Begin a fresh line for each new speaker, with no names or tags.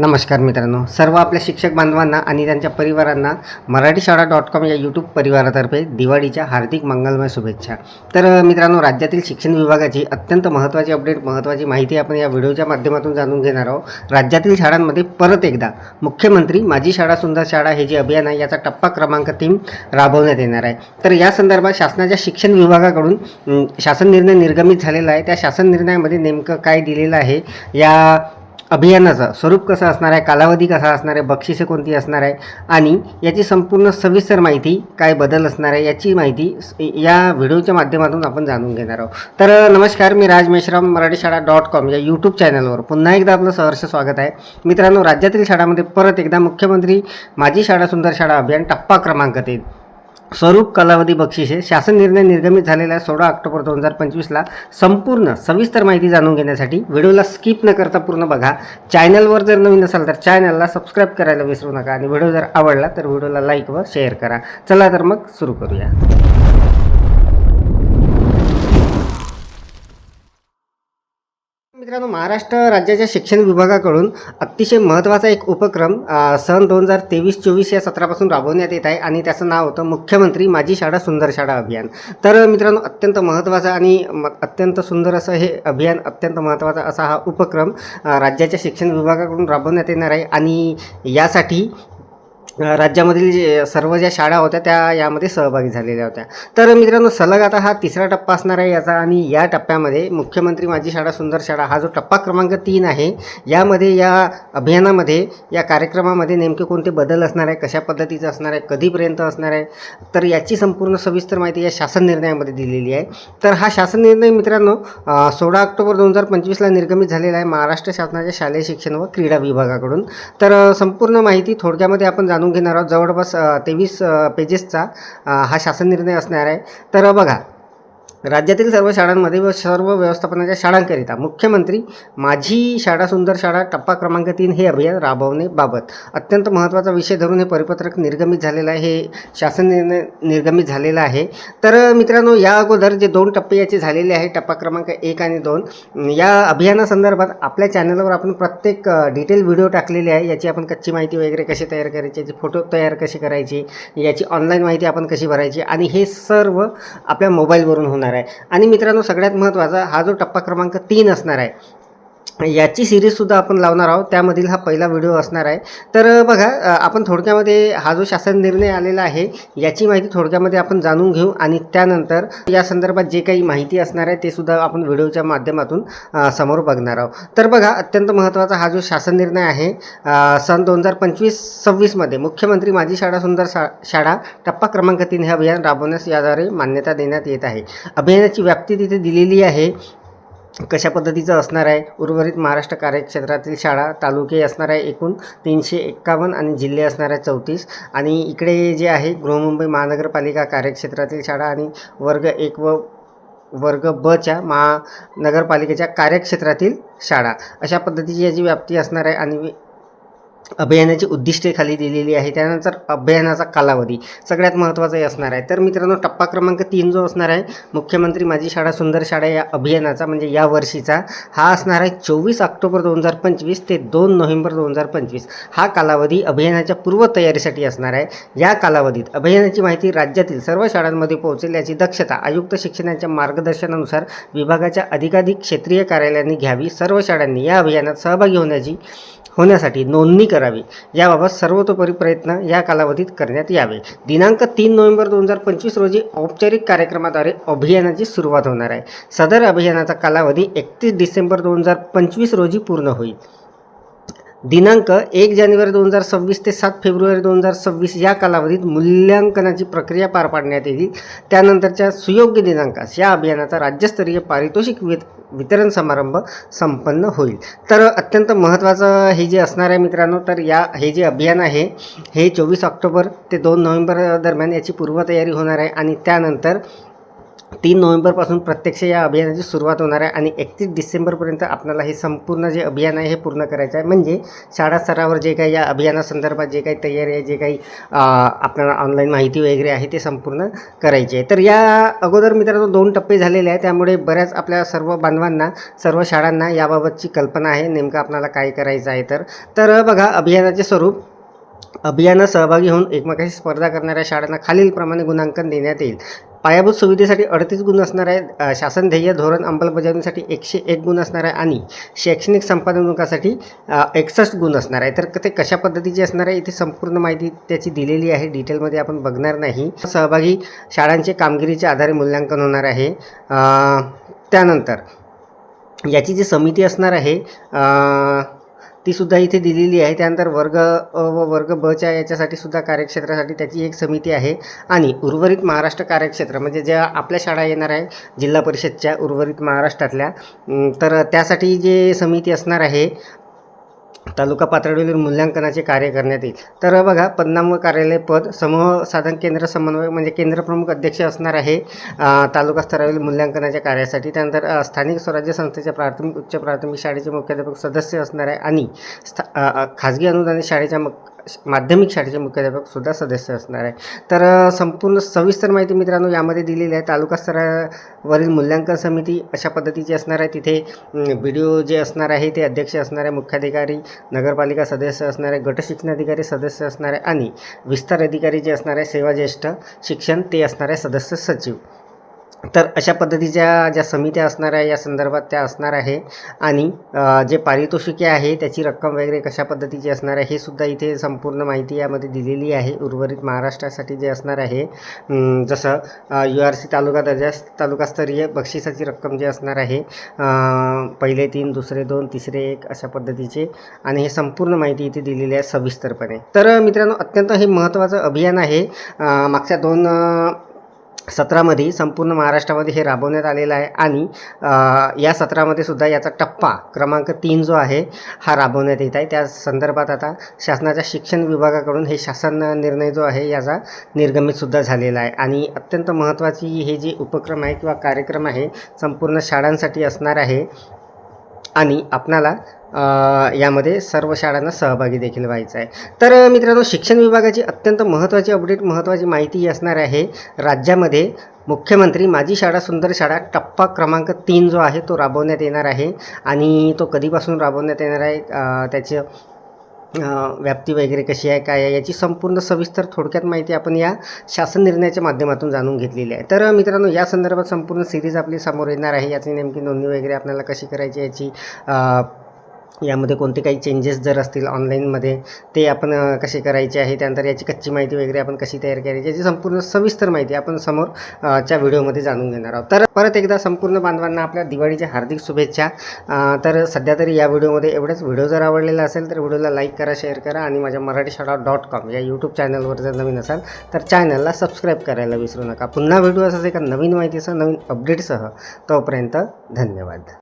नमस्कार मित्रांनो. सर्व आपल्या शिक्षक बांधवांना आणि त्यांच्या परिवारांना मराठी शाळा डॉट कॉम या यूट्यूब परिवारातर्फे दिवाळीच्या हार्दिक मंगलमय शुभेच्छा. तर मित्रांनो राज्यातील शिक्षण विभागाची अत्यंत महत्त्वाची अपडेट महत्त्वाची माहिती आपण या व्हिडिओच्या माध्यमातून जाणून घेणार आहोत. राज्यातील शाळांमध्ये परत एकदा मुख्यमंत्री माझी शाळा सुंदर शाळा हे जे अभियान आहे याचा टप्पा क्रमांक तीन राबवण्यात येणार आहे. तर या संदर्भात शासनाच्या शिक्षण विभागाकडून शासन निर्णय निर्गमित झालेला आहे. त्या शासन निर्णयामध्ये नेमकं काय दिलेलं आहे या अभियानाचं स्वरूप कसं असणार आहे कालावधी कसा असणार आहे बक्षिसे कोणती असणार आहे आणि याची संपूर्ण सविस्तर माहिती काय बदल असणार आहे याची माहिती या व्हिडिओच्या माध्यमातून आपण जाणून घेणार आहोत. तर नमस्कार मी राज मेश्राम मराठी शाळा डॉट कॉम या यूट्यूब चॅनलवर पुन्हा एकदा आपलं सहर्ष स्वागत आहे. मित्रांनो राज्यातील शाळांमध्ये परत एकदा मुख्यमंत्री माझी शाळा सुंदर शाळा अभियान टप्पा क्रमांक तीन स्वरूप कालावधी बक्षिसे शासन निर्णय निर्गमित झालेला सोळा ऑक्टोबर दोन हजार पंचवीसला संपूर्ण सविस्तर माहिती जाणून घेण्यासाठी व्हिडिओला स्किप न करता पूर्ण बघा. चॅनलवर जर नवीन असाल तर चॅनलला सबस्क्राईब करायला विसरू नका. आणि व्हिडिओ जर आवडला तर व्हिडिओला लाईक व शेअर करा. चला तर मग सुरू करूया. मित्रांनो महाराष्ट्र राज्याच्या शिक्षण विभागाकडून अतिशय महत्त्वाचा एक उपक्रम सन दोन हजार तेवीस चोवीस या सत्रापासून राबवण्यात येत आहे आणि त्याचं नाव होतं मुख्यमंत्री माझी शाळा सुंदर शाळा अभियान. तर मित्रांनो अत्यंत महत्त्वाचं आणि म- अत्यंत सुंदर असं हे अभियान अत्यंत महत्त्वाचा असा हा उपक्रम राज्याच्या शिक्षण विभागाकडून राबवण्यात येणार आहे आणि यासाठी राज्यामधील जे सर्व ज्या शाळा होत्या त्या यामध्ये सहभागी झालेल्या होत्या. तर मित्रांनो सलग आता हा तिसरा टप्पा असणार आहे याचा आणि या टप्प्यामध्ये मुख्यमंत्री माझी शाळा सुंदर शाळा हा जो टप्पा क्रमांक तीन आहे यामध्ये या अभियानामध्ये या कार्यक्रमामध्ये नेमके कोणते बदल असणार आहे कशा पद्धतीचं असणार आहे कधीपर्यंत असणार आहे तर याची संपूर्ण सविस्तर माहिती या शासन निर्णयामध्ये दिलेली आहे. तर हा शासन निर्णय मित्रांनो सोळा ऑक्टोबर दोन हजार पंचवीसला निर्गमित झालेला आहे महाराष्ट्र शासनाच्या शालेय शिक्षण व क्रीडा विभागाकडून. तर संपूर्ण माहिती थोडक्यामध्ये आपण जाणून घेणार आहोत. जवळपास तेवीस पेजेसचा हा शासन निर्णय असणार आहे. तर बघा राज्यातील सर्व शाळांमध्ये व सर्व व्यवस्थापनाच्या शाळांकरिता मुख्यमंत्री माझी शाळा सुंदर शाळा टप्पा क्रमांक तीन हे अभियान राबवणेबाबत अत्यंत महत्त्वाचा विषय धरून हे परिपत्रक निर्गमित झालेलं आहे हे शासन निर्णय निर्गमित झालेलं आहे. तर मित्रांनो या अगोदर जे दोन टप्पे याचे झालेले आहे टप्पा क्रमांक एक आणि दोन या अभियानासंदर्भात आपल्या चॅनलवर आपण प्रत्येक डिटेल व्हिडिओ टाकलेले आहे याची आपण कच्ची माहिती वगैरे कशी तयार करायची याचे फोटो तयार कशी करायचे याची ऑनलाईन माहिती आपण कशी भरायची आणि हे सर्व आपल्या मोबाईलवरून होणार आहे. आणि मित्रांनो सगळ्यात महत्त्वाचा हा जो टप्पा क्रमांक तीन असणार आहे याची सिरीजसुद्धा आपण लावणार आहोत. त्यामधील हा पहिला व्हिडिओ असणार आहे. तर बघा आपण थोडक्यामध्ये हा जो शासन निर्णय आलेला आहे याची माहिती थोडक्यामध्ये आपण जाणून घेऊ आणि त्यानंतर या संदर्भात जे काही माहिती असणार आहे ते सुद्धा आपण व्हिडिओच्या माध्यमातून समोर बघणार आहोत. तर बघा अत्यंत महत्त्वाचा हा जो शासन निर्णय आहे सन दोन हजार पंचवीस सव्वीसमध्ये मुख्यमंत्री माझी शाळा सुंदर शा शाळा टप्पा क्रमांक तीन हे अभियान राबवण्यास याद्वारे मान्यता देण्यात येत आहे. अभियानाची व्याप्ती तिथे दिलेली आहे. कशा पद्धतीचं असणार आहे? उर्वरित महाराष्ट्र कार्यक्षेत्रातील शाळा तालुके असणार आहे एकूण तीनशे एक्कावन्न आणि जिल्हे असणार आहे चौतीस. आणि इकडे जे आहे गृहमुंबई महानगरपालिका कार्यक्षेत्रातील शाळा आणि वर्ग एक व वर्ग बच्या महानगरपालिकेच्या कार्यक्षेत्रातील शाळा. अशा पद्धतीची याची व्याप्ती असणार आहे आणि अभियानाची उद्दिष्टे खाली दिलेली आहे. त्यानंतर अभियानाचा कालावधी सगळ्यात महत्त्वाचा हे असणार आहे. तर मित्रांनो टप्पा क्रमांक तीन जो असणार आहे मुख्यमंत्री माझी शाळा सुंदर शाळा या अभियानाचा म्हणजे या वर्षीचा हा असणार आहे चोवीस ऑक्टोबर दोन हजार पंचवीस ते दोन नोव्हेंबर दोन हजार पंचवीस. हा कालावधी अभियानाच्या पूर्वतयारीसाठी असणार आहे. या कालावधीत अभियानाची माहिती राज्यातील सर्व शाळांमध्ये पोहोचेल याची दक्षता आयुक्त शिक्षणाच्या मार्गदर्शनानुसार विभागाच्या अधिकाधिक क्षेत्रीय कार्यालयांनी घ्यावी. सर्व शाळांनी या अभियानात सहभागी होण्याची होण्यासाठी नोंदणी करावी. याबाबत सर्वतोपरी प्रयत्न या कालावधीत करण्यात यावे. दिनांक तीन नोव्हेंबर दोन हजार पंचवीस रोजी औपचारिक कार्यक्रमाद्वारे अभियानाची सुरुवात होणार आहे. सदर अभियानाचा कालावधी एकतीस डिसेंबर दोन हजार पंचवीस रोजी पूर्ण होईल. दिनांक एक जानेवारी दोन हजार सव्वीस ते सात फेब्रुवारी दोन हजार सव्वीस या कालावधीत मूल्यांकनाची प्रक्रिया पार पाडण्यात येईल. त्यानंतरच्या सुयोग्य दिनांकास या अभियानाचा राज्यस्तरीय पारितोषिक वित वितरण समारंभ संपन्न होईल. तर अत्यंत महत्त्वाचं हे जे असणार आहे मित्रांनो तर या हे जे अभियान आहे हे चोवीस ऑक्टोबर ते दोन नोव्हेंबर दरम्यान याची पूर्वतयारी होणार आहे आणि त्यानंतर तीन नोव्हेंबरपासून प्रत्यक्ष या अभियानाची सुरुवात होणार आहे आणि एकतीस डिसेंबरपर्यंत आपल्याला हे संपूर्ण जे अभियान आहे हे पूर्ण करायचं आहे. म्हणजे शाळा स्तरावर जे काही या अभियानासंदर्भात जे काही तयारी आहे जे काही आपल्याला ऑनलाईन माहिती वगैरे आहे ते संपूर्ण करायची आहे. तर या अगोदर मित्रांनो दोन टप्पे झालेले आहे त्यामुळे बऱ्याच आपल्या सर्व बांधवांना सर्व शाळांना याबाबतची कल्पना आहे नेमकं आपल्याला काय करायचं आहे तर. तर बघा अभियानाचे स्वरूप. अभियानात सहभागी होऊन एकमेकाशी स्पर्धा करणाऱ्या शाळांना खालीलप्रमाणे गुणांकन देण्यात येईल. पायाभूत सुविधेसाठी अडतीस गुण असणार आहे शासन ध्येय धोरण अंमलबजावणीसाठी एकशे एक गुण असणार आहे आणि शैक्षणिक संपादनासाठी एकसष्ट गुण असणार आहे तर ते कशा पद्धतीचे असणार आहे इथे संपूर्ण माहिती त्याची दिलेली आहे. डिटेलमध्ये आपण बघणार नाही. सहभागी शाळांचे कामगिरीच्या आधारे मूल्यांकन होणार आहे. त्यानंतर याची जी समिती असणार आहे तीसुद्धा ती सुद्धा इथे दिलेली आहे. त्यानंतर वर्ग अ व वर्ग बच्या याच्यासाठी सुद्धा कार्यक्षेत्रासाठी त्याची एक समिती आहे. आणि उर्वरित महाराष्ट्र कार्यक्षेत्र म्हणजे ज्या आपल्या शाळा येणार आहे जिल्हा परिषदच्या उर्वरित महाराष्ट्रातल्या तर त्यासाठी जे समिती असणार आहे तालुका पातळीवर मूल्यांकनाचे कार्य करण्यात येईल. तर बघा पदनाम कार्यालय पद समूह साधन केंद्र समन्वय म्हणजे केंद्रप्रमुख अध्यक्ष असणार आहे तालुका स्तरावरील मूल्यांकनाच्या कार्यासाठी. त्यानंतर स्थानिक स्वराज्य संस्थेच्या प्राथमिक उच्च प्राथमिक शाळेचे मुख्याध्यापक सदस्य असणार आहे आणि स्था खाजगी अनुदानित शाळेच्या मुख माध्यमिक शाळेचे मुख्याध्यापक सुद्धा सदस्य असणार आहे. तर संपूर्ण सविस्तर माहिती मित्रांनो यामध्ये दिलेली आहे. तालुका स्तरावरील मूल्यांकन समिती अशा पद्धतीची असणार आहे. तिथे बी डी ओ जे असणार आहे ते अध्यक्ष असणार आहे मुख्याधिकारी नगरपालिका सदस्य असणारे गट शिक्षणाधिकारी सदस्य असणारे आणि विस्तार अधिकारी जे असणारे सेवा ज्येष्ठ शिक्षण ते असणारे सदस्य सचिव. तर अशा पद्धतीच्या ज्या समित्या असणार आहे या संदर्भात त्या असणार आहे. आणि जे पारितोषिके आहे त्याची रक्कम वगैरे कशा पद्धतीची असणार आहे हे सुद्धा इथे संपूर्ण माहिती यामध्ये दिलेली आहे. उर्वरित महाराष्ट्रासाठी जे असणार आहे जसं यू आर सी तालुका दर्जा तालुकास्तरीय बक्षिसाची रक्कम जी असणार आहे पहिले तीन दुसरे दोन तिसरे एक अशा पद्धतीचे. आणि हे संपूर्ण माहिती इथे दिलेली आहे सविस्तरपणे. तर मित्रांनो अत्यंत हे महत्त्वाचं अभियान आहे. मागच्या दोन सत्रामध्ये संपूर्ण महाराष्ट्रामध्ये हे राबवण्यात आलेलं आहे आणि या सत्रामध्ये सुद्धा याचा टप्पा क्रमांक तीन जो आहे हा राबवण्यात येत आहे. त्या संदर्भात आता शासनाच्या शिक्षण विभागाकडून हे शासन निर्णय जो आहे याचा निर्गमितसुद्धा झालेला आहे. आणि अत्यंत महत्त्वाची हे जे उपक्रम आहे किंवा कार्यक्रम आहे संपूर्ण शाळांसाठी असणार आहे. आणि आपणाला यामध्ये सर्व शाळांना सहभागी देखील व्हायचं आहे. तर मित्रांनो शिक्षण विभागाची अत्यंत महत्त्वाची अपडेट महत्त्वाची माहिती ही असणार आहे. राज्यामध्ये मुख्यमंत्री माझी शाळा सुंदर शाळा टप्पा क्रमांक तीन जो आहे तो राबवण्यात येणार आहे. आणि तो कधीपासून राबवण्यात येणार आहे त्याचं त्याचे व्याप्ती वगैरे कशी आहे काय आहे याची संपूर्ण सविस्तर थोडक्यात माहिती आपण या शासन निर्णयाच्या माध्यमातून जाणून घेतलेली आहे. तर मित्रांनो या संदर्भात संपूर्ण सिरीज आपली समोर येणार आहे. याची नेमकी नोंदणी वगैरे आपल्याला कशी करायची याची यामध्ये कोणते काही चेंजेस जर असतील ऑनलाईनमध्ये ते आपण कसे करायचे आहे त्यानंतर याची कच्ची माहिती वगैरे आपण कशी तयार करायची याची संपूर्ण सविस्तर माहिती आपण समोर च्या व्हिडिओमध्ये जाणून घेणार आहोत. तर परत एकदा संपूर्ण बांधवांना आपल्या दिवाळीच्या हार्दिक शुभेच्छा. तर सध्या तरी या व्हिडिओमध्ये एवढंच. व्हिडिओ जर आवडलेला असेल तर व्हिडिओला लाईक करा शेअर करा आणि माझ्या मराठी शाळा डॉट कॉम या यूट्यूब चॅनलवर जर नवीन असाल तर चॅनलला सबस्क्राईब करायला विसरू नका. पुन्हा भेटू असंच एका नवीन माहितीसह नवीन अपडेटसह तोपर्यंत धन्यवाद.